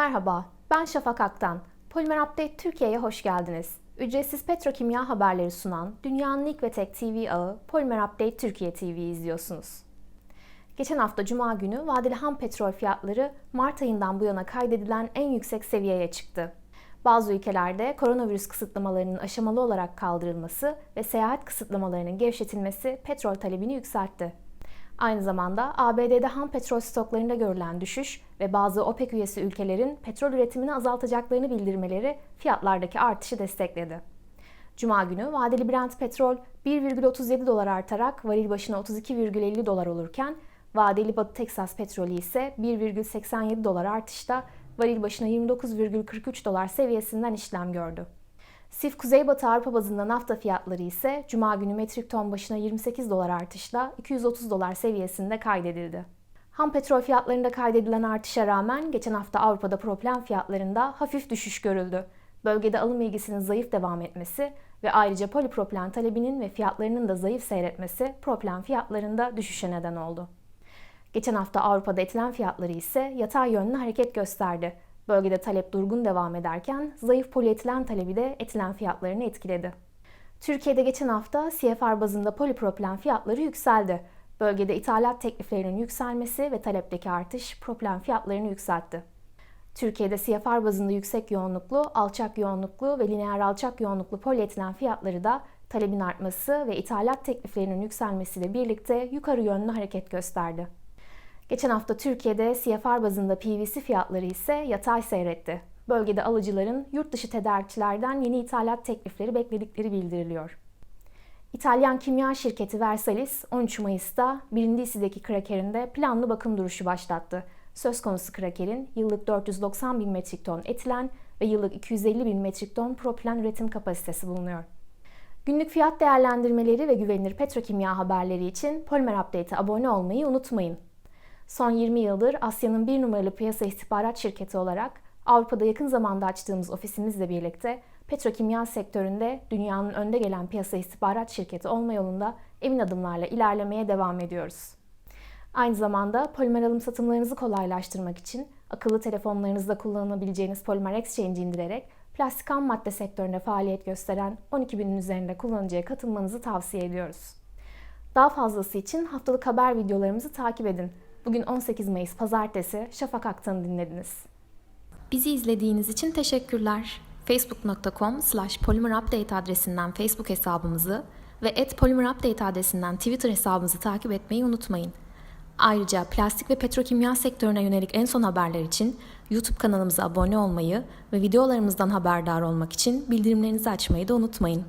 Merhaba, ben Şafak Aktan. Polimer Update Türkiye'ye hoş geldiniz. Ücretsiz petrokimya haberleri sunan dünyanın ilk ve tek TV ağı Polimer Update Türkiye TV'yi izliyorsunuz. Geçen hafta Cuma günü vadeli ham petrol fiyatları Mart ayından bu yana kaydedilen en yüksek seviyeye çıktı. Bazı ülkelerde koronavirüs kısıtlamalarının aşamalı olarak kaldırılması ve seyahat kısıtlamalarının gevşetilmesi petrol talebini yükseltti. Aynı zamanda ABD'de ham petrol stoklarında görülen düşüş ve bazı OPEC üyesi ülkelerin petrol üretimini azaltacaklarını bildirmeleri fiyatlardaki artışı destekledi. Cuma günü vadeli Brent petrol 1,37 dolar artarak varil başına 32,50 dolar olurken vadeli Batı Teksas petrolü ise 1,87 dolar artışta varil başına 29,43 dolar seviyesinden işlem gördü. Sif Kuzeybatı Avrupa bazında nafta fiyatları ise Cuma günü metrik ton başına 28 dolar artışla 230 dolar seviyesinde kaydedildi. Ham petrol fiyatlarında kaydedilen artışa rağmen geçen hafta Avrupa'da propilen fiyatlarında hafif düşüş görüldü. Bölgede alım ilgisinin zayıf devam etmesi ve ayrıca polipropilen talebinin ve fiyatlarının da zayıf seyretmesi propilen fiyatlarında düşüşe neden oldu. Geçen hafta Avrupa'da etilen fiyatları ise yatay yönlü hareket gösterdi. Bölgede talep durgun devam ederken zayıf polietilen talebi de etilen fiyatlarını etkiledi. Türkiye'de geçen hafta CFR bazında polipropilen fiyatları yükseldi. Bölgede ithalat tekliflerinin yükselmesi ve talepteki artış propilen fiyatlarını yükseltti. Türkiye'de CFR bazında yüksek yoğunluklu, alçak yoğunluklu ve lineer alçak yoğunluklu polietilen fiyatları da talebin artması ve ithalat tekliflerinin yükselmesiyle birlikte yukarı yönlü hareket gösterdi. Geçen hafta Türkiye'de CFR bazında PVC fiyatları ise yatay seyretti. Bölgede alıcıların yurt dışı tedarikçilerden yeni ithalat teklifleri bekledikleri bildiriliyor. İtalyan kimya şirketi Versalis 13 Mayıs'ta Brindisi'deki krakerinde planlı bakım duruşu başlattı. Söz konusu krakerin yıllık 490 bin metrik ton etilen ve yıllık 250 bin metrik ton propilen üretim kapasitesi bulunuyor. Günlük fiyat değerlendirmeleri ve güvenilir petrokimya haberleri için Polimer Update'e abone olmayı unutmayın. Son 20 yıldır Asya'nın bir numaralı piyasa istihbarat şirketi olarak Avrupa'da yakın zamanda açtığımız ofisimizle birlikte petrokimya sektöründe dünyanın önde gelen piyasa istihbarat şirketi olma yolunda emin adımlarla ilerlemeye devam ediyoruz. Aynı zamanda polimer alım satımlarınızı kolaylaştırmak için akıllı telefonlarınızda kullanabileceğiniz Polimer Exchange indirerek plastik ham madde sektöründe faaliyet gösteren 12 binin üzerinde kullanıcıya katılmanızı tavsiye ediyoruz. Daha fazlası için haftalık haber videolarımızı takip edin. Bugün 18 Mayıs Pazartesi Şafak Aktan'ı dinlediniz. Bizi izlediğiniz için teşekkürler. facebook.com slash polymerupdate adresinden Facebook hesabımızı ve at polymerupdate adresinden Twitter hesabımızı takip etmeyi unutmayın. Ayrıca plastik ve petrokimya sektörüne yönelik en son haberler için YouTube kanalımıza abone olmayı ve videolarımızdan haberdar olmak için bildirimlerinizi açmayı da unutmayın.